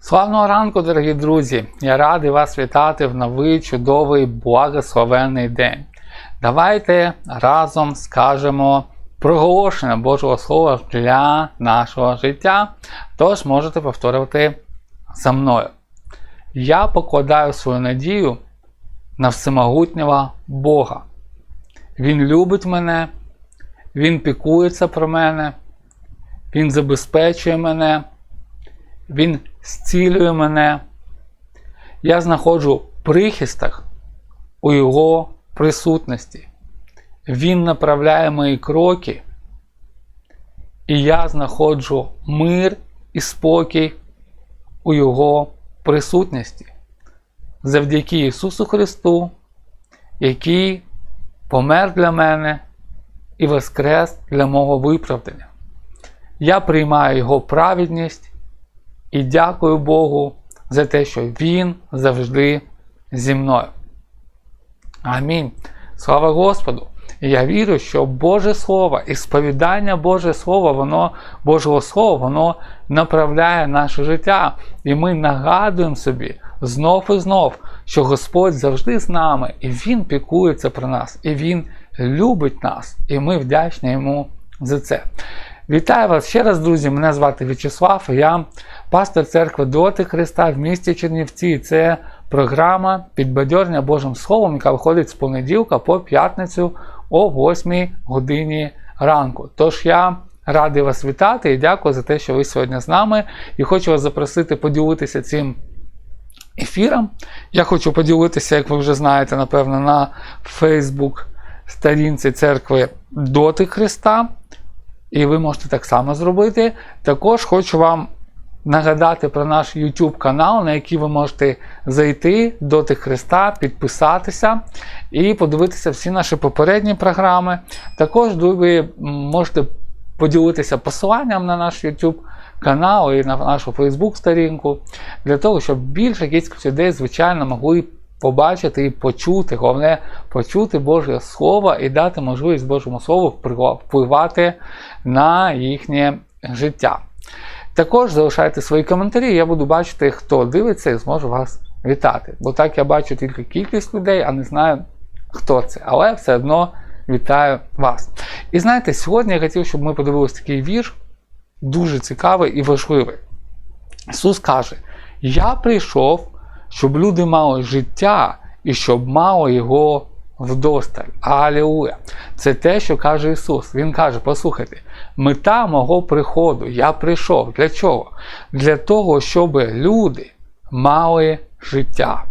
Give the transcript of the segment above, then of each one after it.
Славного ранку, дорогі друзі! Я радий вас вітати в новий чудовий благословенний день. Давайте разом скажемо проголошення Божого Слова для нашого життя. Тож можете повторювати за мною. Я покладаю свою надію на всемогутнього Бога. Він любить мене, Він пікується про мене, Він забезпечує мене. Він зцілює мене. Я знаходжу прихисток у Його присутності. Він направляє мої кроки, і я знаходжу мир і спокій у Його присутності. Завдяки Ісусу Христу, який помер для мене і воскрес для мого виправдання. Я приймаю Його праведність. І дякую Богу за те, що Він завжди зі мною. Амінь. Слава Господу! І я вірю, що Боже Слово і сповідання Боже Слово, воно, Божого Слова, воно направляє наше життя. І ми нагадуємо собі знов і знов, що Господь завжди з нами, і Він пікується про нас, і Він любить нас, і ми вдячні Йому за це. Вітаю вас ще раз, друзі! Мене звати В'ячеслав, я пастор церкви Доти Христа в місті Чернівці. Це програма підбадьорення Божим Словом, яка виходить з понеділка по п'ятницю о 8 годині ранку. Тож я радий вас вітати і дякую за те, що ви сьогодні з нами. І хочу вас запросити поділитися цим ефіром. Я хочу поділитися, як ви вже знаєте, напевно, на Facebook сторінці церкви Доти Христа. І ви можете так само зробити. Також хочу вам нагадати про наш YouTube канал, на який ви можете зайти до Тих Христа, підписатися і подивитися всі наші попередні програми. Також ви можете поділитися посиланням на наш YouTube канал і на нашу Facebook сторінку, для того, щоб більше кількість людей, звичайно, могли побачити і почути, головне почути Боже Слово і дати можливість Божому Слову впливати на їхнє життя. Також залишайте свої коментарі, я буду бачити, хто дивиться і зможу вас вітати. Бо так я бачу тільки кількість людей, а не знаю, хто це. Але все одно вітаю вас. І знаєте, сьогодні я хотів, щоб ми подивилися такий вірш, дуже цікавий і важливий. Ісус каже: Я прийшов щоб люди мали життя і щоб мало його вдосталь. Алілуя! Це те, що каже Ісус. Він каже: послухайте, мета мого приходу, я прийшов. Для чого? Для того, щоб люди мали життя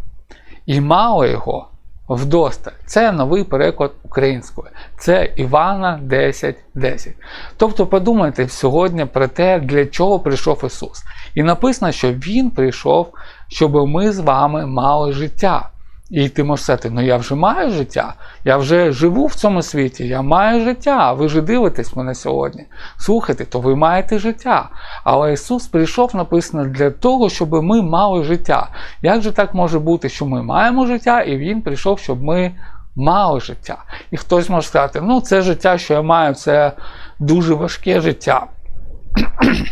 і мали його вдосталь. Це новий переклад українською. Це Івана 10.10. 10. Тобто подумайте сьогодні про те, для чого прийшов Ісус. І написано, що Він прийшов, щоб ми з вами мали життя. І ти можеш сказати, ну я вже маю життя, я вже живу в цьому світі, я маю життя. Ви ж дивитесь мене сьогодні. Слухайте, то ви маєте життя. Але Ісус прийшов, написано, для того, щоб ми мали життя. Як же так може бути, що ми маємо життя, і Він прийшов, щоб ми мали життя? І хтось може сказати, ну це життя, що я маю, це дуже важке життя.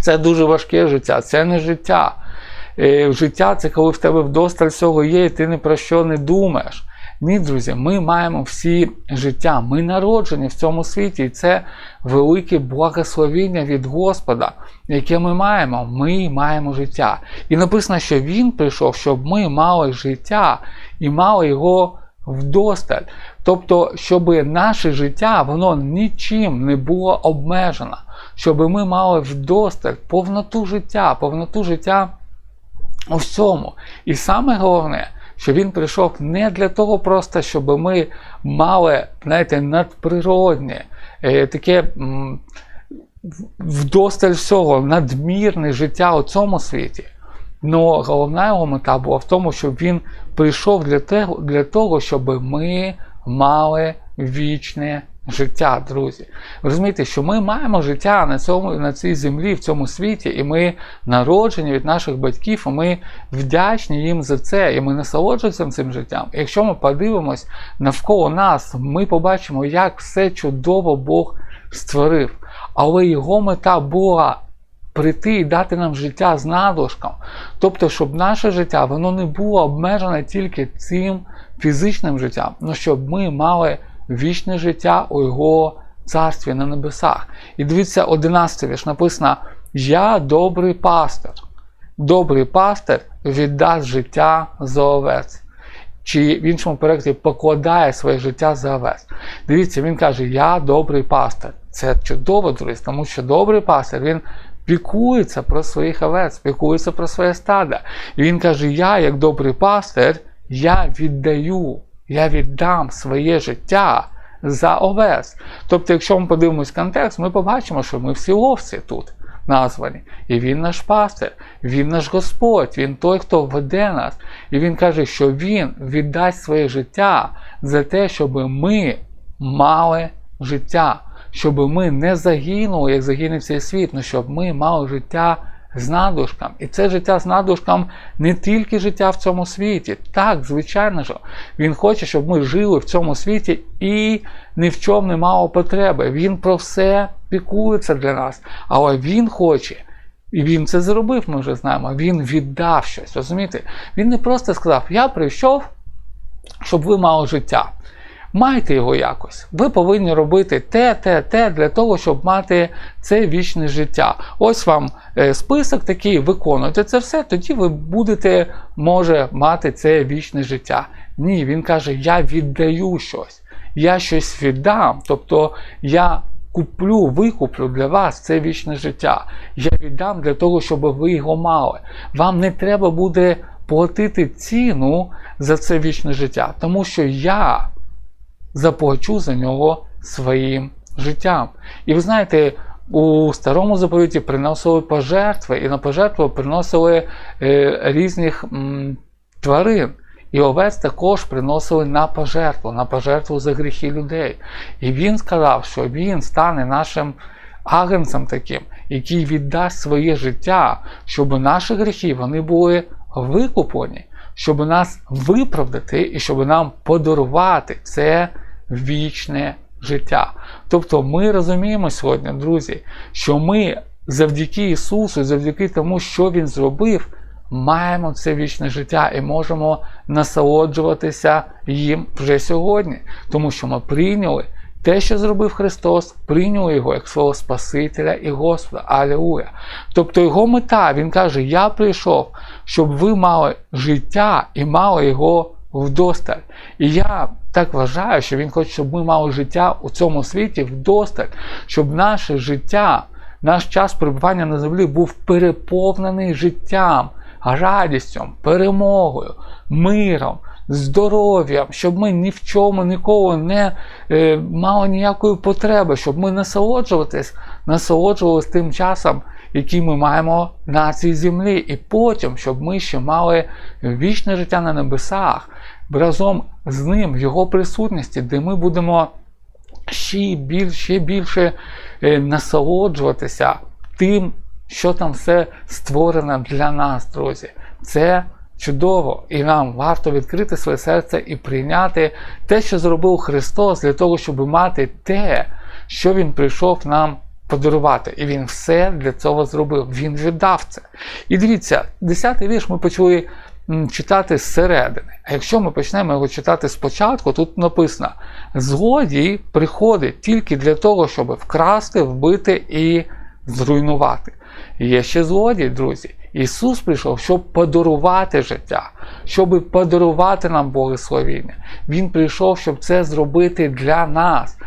Це дуже важке життя, це не життя. Е, життя це коли в тебе вдосталь всього є, і ти ні про що не думаєш. Ні, друзі, ми маємо всі життя. Ми народжені в цьому світі, і це велике благословіння від Господа, яке ми маємо. Ми маємо життя. І написано, що Він прийшов, щоб ми мали життя і мали його вдосталь. Тобто, щоб наше життя воно нічим не було обмежено, щоб ми мали вдосталь повноту життя, повноту життя у. І саме головне, що він прийшов не для того, просто, щоб ми мали знаєте, надприродне, таке вдосталь всього, надмірне життя у цьому світі. Но головна його мета була в тому, щоб він прийшов для того, для того щоб ми мали вічне життя, друзі. Ви розумієте, що ми маємо життя на цьому, на цій землі, в цьому світі, і ми народжені від наших батьків, і ми вдячні їм за це, і ми насолоджуємося цим життям. І якщо ми подивимось навколо нас, ми побачимо, як все чудово Бог створив. Але його мета була прийти і дати нам життя з надлишком. Тобто, щоб наше життя воно не було обмежене тільки цим фізичним життям, але щоб ми мали вічне життя у Його царстві на небесах. І дивіться, 11 вірш написано: Я добрий пастир. Добрий пастир віддасть життя за овець. Чи в іншому перекладі покладає своє життя за овець. Дивіться, він каже, я добрий пастир. Це чудово, друзі, тому що добрий пастир, він пікується про своїх овець, пікується про своє стадо. І він каже: Я, як добрий пастир, я віддаю, я віддам своє життя за овець. Тобто, якщо ми подивимось контекст, ми побачимо, що ми всі овці тут названі. І він наш пастир, він наш Господь, він той, хто веде нас. І він каже, що він віддасть своє життя за те, щоб ми мали життя, щоб ми не загинули, як загине цей світ, але щоб ми мали життя з надушком. І це життя з надушком не тільки життя в цьому світі. Так, звичайно ж, він хоче, щоб ми жили в цьому світі і ні в чому не мало потреби. Він про все пікується для нас. Але він хоче. І він це зробив, ми вже знаємо. Він віддав щось. Розумієте? Він не просто сказав: Я прийшов, щоб ви мали життя. Майте його якось. Ви повинні робити те, те, те для того, щоб мати це вічне життя. Ось вам е, список такий, виконуйте це все, тоді ви будете, може, мати це вічне життя. Ні, він каже: Я віддаю щось, я щось віддам. Тобто я куплю, викуплю для вас це вічне життя. Я віддам для того, щоб ви його мали. Вам не треба буде платити ціну за це вічне життя, тому що я заплачу за нього своїм життям. І ви знаєте, у старому заповіті приносили пожертви, і на пожертву приносили е, різних м, тварин. І овець також приносили на пожертву, на пожертву за гріхи людей. І він сказав, що він стане нашим агенцем таким, який віддасть своє життя, щоб наші гріхи вони були викуплені, щоб нас виправдати і щоб нам подарувати це вічне життя. Тобто ми розуміємо сьогодні, друзі, що ми завдяки Ісусу, завдяки тому, що Він зробив, маємо це вічне життя і можемо насолоджуватися їм вже сьогодні, тому що ми прийняли. Те, що зробив Христос, прийняли його як свого Спасителя і Господа. Алілуя. Тобто його мета, Він каже: Я прийшов, щоб ви мали життя і мали його вдосталь. І я так вважаю, що Він хоче, щоб ми мали життя у цьому світі вдосталь, щоб наше життя, наш час перебування на землі був переповнений життям, радістю, перемогою, миром. Здоров'ям, щоб ми ні в чому ніколи не е, мали ніякої потреби, щоб ми насолоджуватись, насолоджувалися тим часом, який ми маємо на цій землі, і потім, щоб ми ще мали вічне життя на небесах, разом з ним, в його присутності, де ми будемо ще більше, ще більше е, насолоджуватися тим, що там все створено для нас, друзі. Це чудово, і нам варто відкрити своє серце і прийняти те, що зробив Христос, для того, щоб мати те, що Він прийшов нам подарувати. І Він все для цього зробив. Він віддав це. І дивіться, 10-й вірш ми почали читати зсередини. А якщо ми почнемо його читати спочатку, тут написано: злодій приходить тільки для того, щоб вкрасти, вбити і зруйнувати. Є ще злодій, друзі. Ісус прийшов, щоб подарувати життя, щоб подарувати нам благословіння. Він прийшов, щоб це зробити для нас.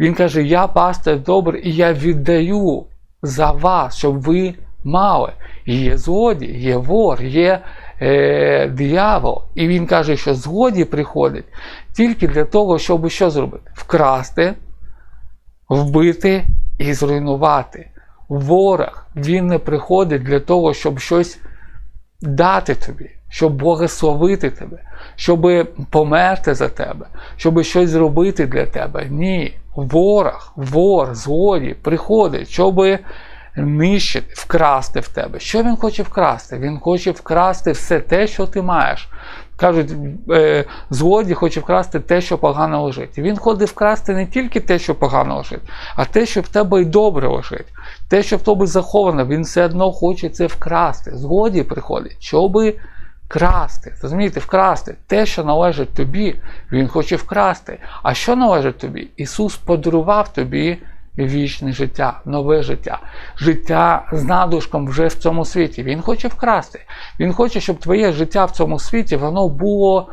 Він каже: Я пастир добрий, і я віддаю за вас, щоб ви мали. Є злодій, є вор, є е, диявол. І він каже, що згоді приходить тільки для того, щоб що зробити? Вкрасти, вбити і зруйнувати. Ворог він не приходить для того, щоб щось дати тобі, щоб благословити тебе, щоб померти за тебе, щоб щось зробити для тебе. Ні. Ворог, вор, злодій приходить, щоб нищити, вкрасти в тебе. Що він хоче вкрасти? Він хоче вкрасти все те, що ти маєш. Кажуть, е, злодій хоче вкрасти те, що погано лежить. Він ходить вкрасти не тільки те, що погано лежить, а те, що в тебе й добре лежить. Те, що в тобі заховано, він все одно хоче це вкрасти. Злодій приходить, щоби красти. Розумієте, вкрасти. Те, що належить тобі, він хоче вкрасти. А що належить тобі? Ісус подарував тобі вічне життя, нове життя, життя з надлишком вже в цьому світі. Він хоче вкрасти. Він хоче, щоб твоє життя в цьому світі воно було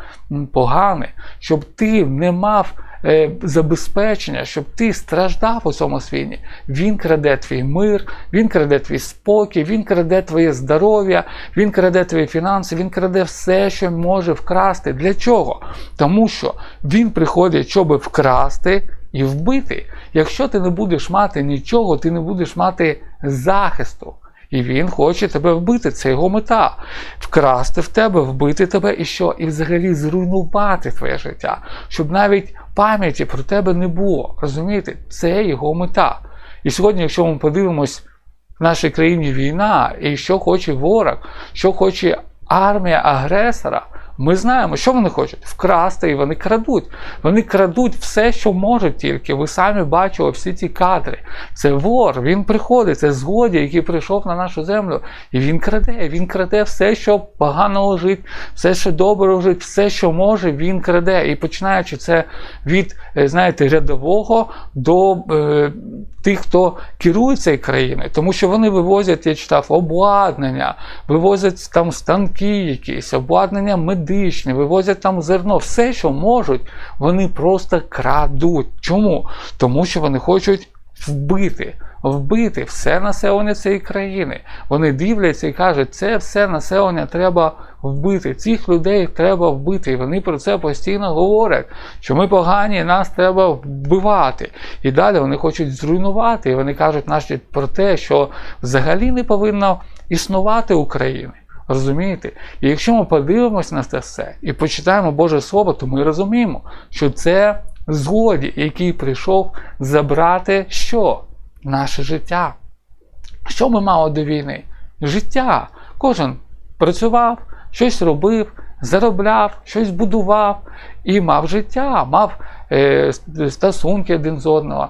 погане, щоб ти не мав е, забезпечення, щоб ти страждав у цьому світі. Він краде твій мир, він краде твій спокій, він краде твоє здоров'я, він краде твої фінанси, він краде все, що може вкрасти. Для чого? Тому що він приходить, щоб вкрасти і вбити. Якщо ти не будеш мати нічого, ти не будеш мати захисту. І він хоче тебе вбити, це його мета. Вкрасти в тебе, вбити тебе і що? І взагалі зруйнувати твоє життя, щоб навіть пам'яті про тебе не було. Розумієте, це його мета. І сьогодні, якщо ми подивимось, в нашій країні війна, і що хоче ворог, що хоче армія агресора, ми знаємо, що вони хочуть вкрасти, і вони крадуть. Вони крадуть все, що можуть тільки. Ви самі бачили всі ці кадри. Це вор, він приходить, це злодій, який прийшов на нашу землю, і він краде. Він краде все, що погано лежить, все, що добре лежить, все, що може, він краде. І починаючи це від, е, знаєте, рядового до е, тих, хто керує цією країною, тому що вони вивозять, я читав, обладнання, вивозять там станки якісь, обладнання медичне, вивозять там зерно, все, що можуть, вони просто крадуть. Чому? Тому що вони хочуть вбити. Вбити все населення цієї країни. Вони дивляться і кажуть, це все населення треба вбити. Цих людей треба вбити. І вони про це постійно говорять, що ми погані, нас треба вбивати. І далі вони хочуть зруйнувати. І вони кажуть наші про те, що взагалі не повинно існувати України. Розумієте? І якщо ми подивимося на це все і почитаємо Боже Слово, то ми розуміємо, що це злодій, який прийшов забрати що? Наше життя. Що ми мали до війни? Життя. Кожен працював, щось робив, заробляв, щось будував і мав життя, мав стосунки один з одного.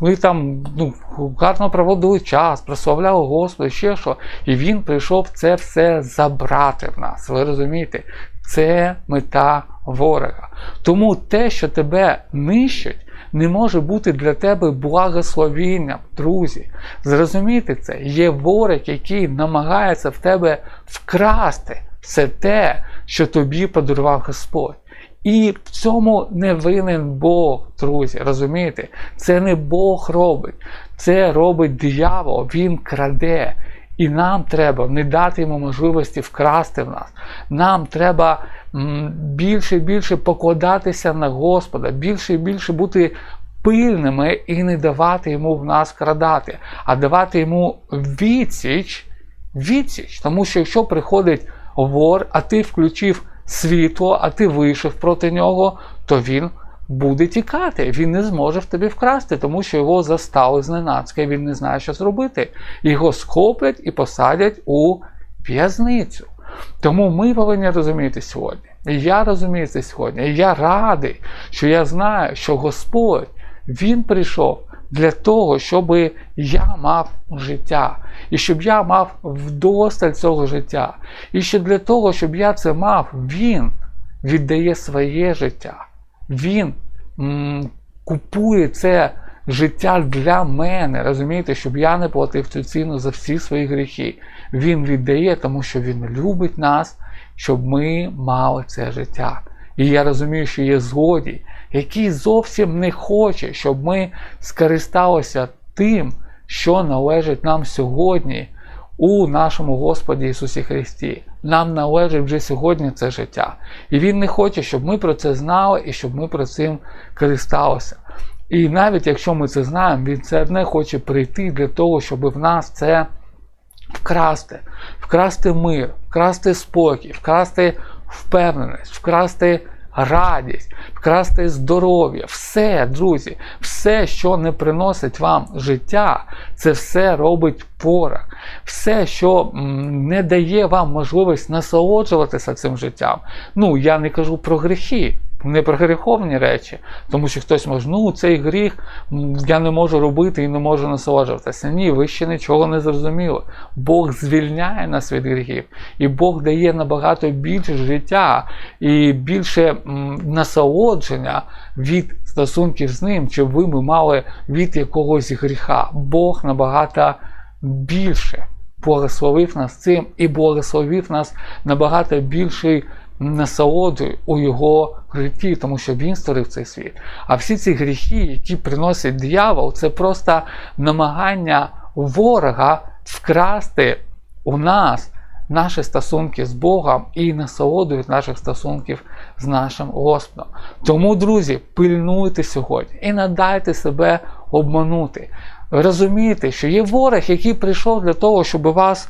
Ми там ну, гарно проводили час, прославляли Господа, ще що. І він прийшов це все забрати в нас. Ви розумієте? Це мета ворога. Тому те, що тебе нищить, не може бути для тебе благословінням, друзі. Зрозумійте це, є ворог, який намагається в тебе вкрасти все те, що тобі подарував Господь. І в цьому не винен Бог, друзі. Розумієте? Це не Бог робить, це робить диявол, він краде. І нам треба не дати йому можливості вкрасти в нас. Нам треба більше і більше покладатися на Господа, більше і більше бути пильними і не давати йому в нас крадати, а давати йому відсіч, відсіч. Тому що якщо приходить вор, а ти включив світло, а ти вийшов проти нього, то він буде тікати. Він не зможе в тобі вкрасти, тому що його застали зненацька, і він не знає, що зробити. Його схоплять і посадять у в'язницю. Тому ми повинні розуміти сьогодні. І я розумію це сьогодні. І я радий, що я знаю, що Господь Він прийшов для того, щоб я мав життя, і щоб я мав вдосталь цього життя. І що для того, щоб я це мав, Він віддає своє життя. Він м, купує це життя для мене, розумієте, щоб я не платив цю ціну за всі свої гріхи. Він віддає, тому що Він любить нас, щоб ми мали це життя. І я розумію, що є злодій, який зовсім не хоче, щоб ми скористалися тим, що належить нам сьогодні у нашому Господі Ісусі Христі. Нам належить вже сьогодні це життя. І Він не хоче, щоб ми про це знали і щоб ми про цим користалися. І навіть якщо ми це знаємо, він все одне хоче прийти для того, щоб в нас це вкрасти, вкрасти мир, вкрасти спокій, вкрасти впевненість, вкрасти радість, вкрасти здоров'я, все, друзі, все, що не приносить вам життя, це все робить ворог. Все, що не дає вам можливість насолоджуватися цим життям. Ну, я не кажу про гріхи не про гріховні речі, тому що хтось може, ну цей гріх я не можу робити і не можу насолоджуватися. Ні, ви ще нічого не зрозуміли. Бог звільняє нас від гріхів, і Бог дає набагато більше життя і більше насолодження від стосунків з ним, чи ви ми мали від якогось гріха. Бог набагато більше благословив нас цим і благословив нас набагато більший насолоди у його житті, тому що він створив цей світ. А всі ці гріхи, які приносить диявол, це просто намагання ворога вкрасти у нас наші стосунки з Богом і насолоду від наших стосунків з нашим Господом. Тому, друзі, пильнуйте сьогодні і надайте себе обманути. Розумійте, що є ворог, який прийшов для того, щоб вас.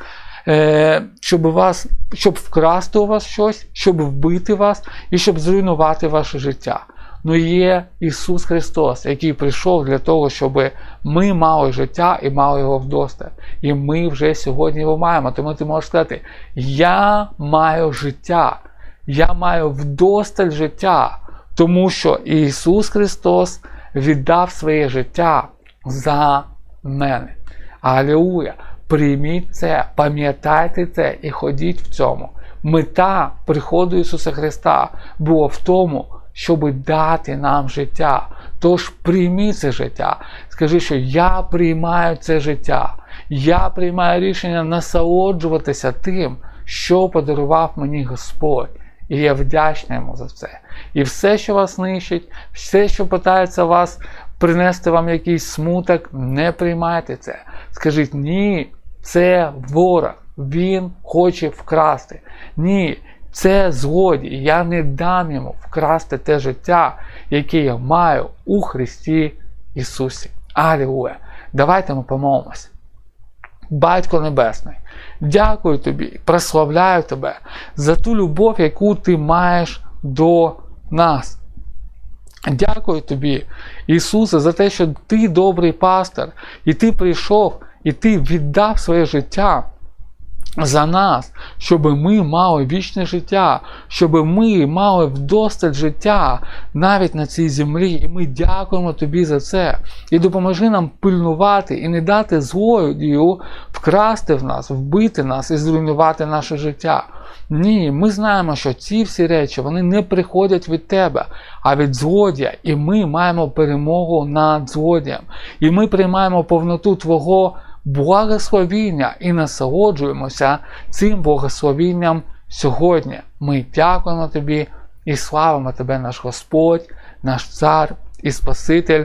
Е, щоб вас, щоб вкрасти у вас щось, щоб вбити вас і щоб зруйнувати ваше життя. Ну є Ісус Христос, який прийшов для того, щоб ми мали життя і мали його вдосталь. І ми вже сьогодні його маємо. Тому ти можеш сказати: Я маю життя, я маю вдосталь життя, тому що Ісус Христос віддав своє життя за мене. Алілуя! Прийміть це, пам'ятайте це і ходіть в цьому. Мета приходу Ісуса Христа була в тому, щоб дати нам життя. Тож прийміть це життя. Скажи, що я приймаю це життя. Я приймаю рішення насолоджуватися тим, що подарував мені Господь. І я вдячний йому за це. І все, що вас нищить, все, що питається вас принести вам якийсь смуток, не приймайте це. Скажіть ні, це ворог, він хоче вкрасти. Ні, це згоді. Я не дам йому вкрасти те життя, яке я маю у Христі Ісусі. Алілуя! Давайте ми помолимося. Батько Небесний, дякую тобі, прославляю тебе за ту любов, яку ти маєш до нас. Дякую тобі, Ісусе, за те, що ти добрий пастор, і ти прийшов і ти віддав своє життя за нас, щоб ми мали вічне життя, щоб ми мали вдосталь життя навіть на цій землі. І ми дякуємо тобі за це. І допоможи нам пильнувати і не дати злодію вкрасти в нас, вбити нас і зруйнувати наше життя. Ні, ми знаємо, що ці всі речі вони не приходять від тебе, а від злодія. І ми маємо перемогу над злодієм. І ми приймаємо повноту Твого благословіння і насолоджуємося цим благословінням сьогодні. Ми дякуємо Тобі і славимо Тебе, наш Господь, наш Цар і Спаситель.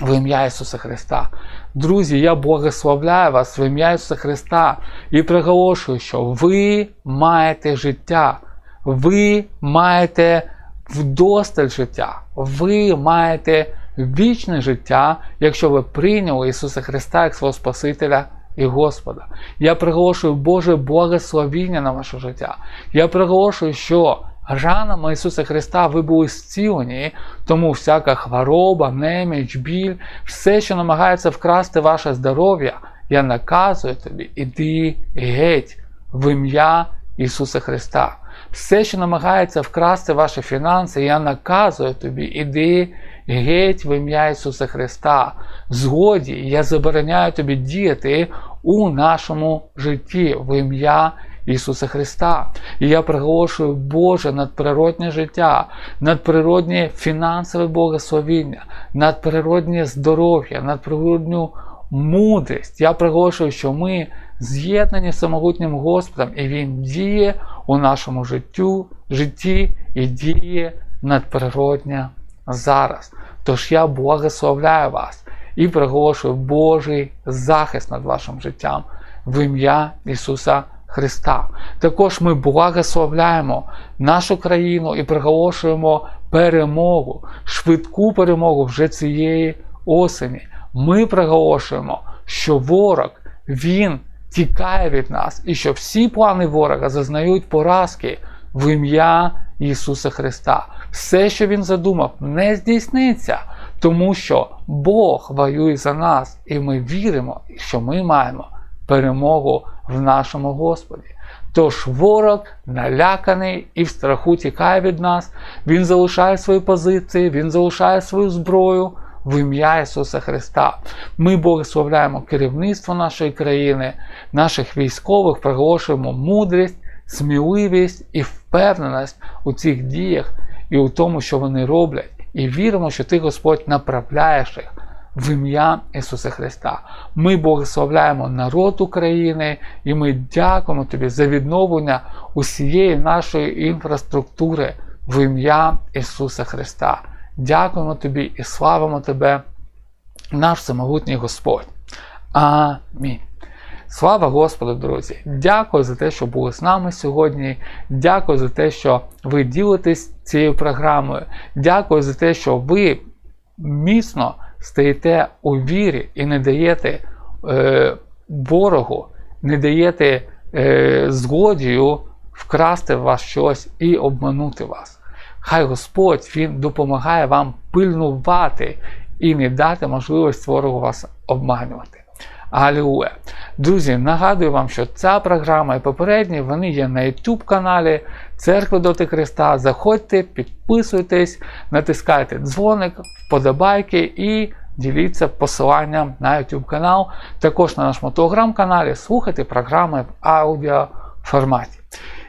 В ім'я Ісуса Христа. Друзі, я благословляю вас в ім'я Ісуса Христа і приголошую, що ви маєте життя, ви маєте вдосталь життя, ви маєте вічне життя, якщо ви прийняли Ісуса Христа як свого Спасителя і Господа. Я приголошую Боже благословіння на ваше життя. Я приголошую, що ранами Ісуса Христа ви були зцілені, тому всяка хвороба, неміч, біль, все, що намагається вкрасти ваше здоров'я, я наказую тобі, іди геть в ім'я Ісуса Христа. Все, що намагається вкрасти ваші фінанси, я наказую тобі, іди геть в ім'я Ісуса Христа. Згоді я забороняю тобі діяти у нашому житті в ім'я Ісуса Христа. І я приголошую Боже надприроднє життя, надприроднє фінансове благословіння, надприроднє здоров'я, надприродню мудрість. Я приголошую, що ми з'єднані з самогутнім Господом, і Він діє у нашому життю, житті і діє надприродня зараз. Тож я благословляю вас і приголошую Божий захист над вашим життям в ім'я Ісуса Христа. Також ми благословляємо нашу країну і приголошуємо перемогу, швидку перемогу вже цієї осені. Ми приголошуємо, що ворог він тікає від нас, і що всі плани ворога зазнають поразки в ім'я Ісуса Христа. Все, що Він задумав, не здійсниться, тому що Бог воює за нас, і ми віримо, що ми маємо перемогу в нашому Господі. Тож ворог наляканий і в страху тікає від нас, він залишає свої позиції, він залишає свою зброю в ім'я Ісуса Христа. Ми благословляємо керівництво нашої країни, наших військових, проголошуємо мудрість, сміливість і впевненість у цих діях і у тому, що вони роблять. І віримо, що Ти, Господь, направляєш їх в ім'я Ісуса Христа. Ми благословляємо народ України і ми дякуємо Тобі за відновлення усієї нашої інфраструктури в ім'я Ісуса Христа. Дякуємо Тобі і славимо Тебе, наш самогутній Господь. Амінь. Слава Господу, друзі! Дякую за те, що були з нами сьогодні. Дякую за те, що ви ділитесь цією програмою. Дякую за те, що ви міцно стоїте у вірі і не даєте е, ворогу, не даєте е, згодію вкрасти в вас щось і обманути вас. Хай Господь Він допомагає вам пильнувати і не дати можливість ворогу вас обманювати. Алілуя! Друзі, нагадую вам, що ця програма і попередні вони є на YouTube каналі Церкви Доти Христа. Заходьте, підписуйтесь, натискайте дзвоник, вподобайки і діліться посиланням на YouTube канал. Також на нашому телеграм-каналі слухайте програми в аудіоформаті.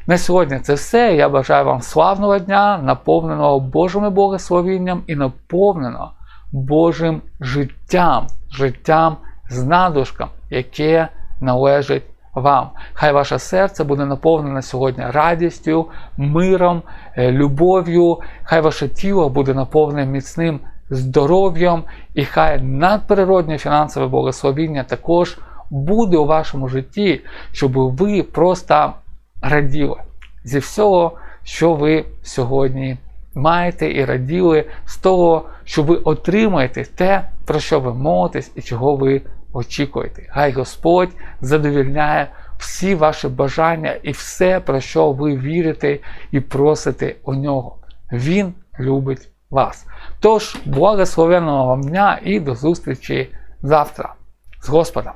На сьогодні це все. Я бажаю вам славного дня, наповненого Божими благословінням і наповненого Божим життям, життям з надушком, яке належить вам. Хай ваше серце буде наповнене сьогодні радістю, миром, е, любов'ю, хай ваше тіло буде наповнене міцним здоров'ям, і хай надприродне фінансове благословіння також буде у вашому житті, щоб ви просто раділи зі всього, що ви сьогодні маєте і раділи, з того, що ви отримаєте те, про що ви молитесь і чого ви очікуєте. Хай Господь задовільняє всі ваші бажання і все, про що ви вірите і просите у нього. Він любить вас. Тож, благословенного вам дня і до зустрічі завтра. З Господом!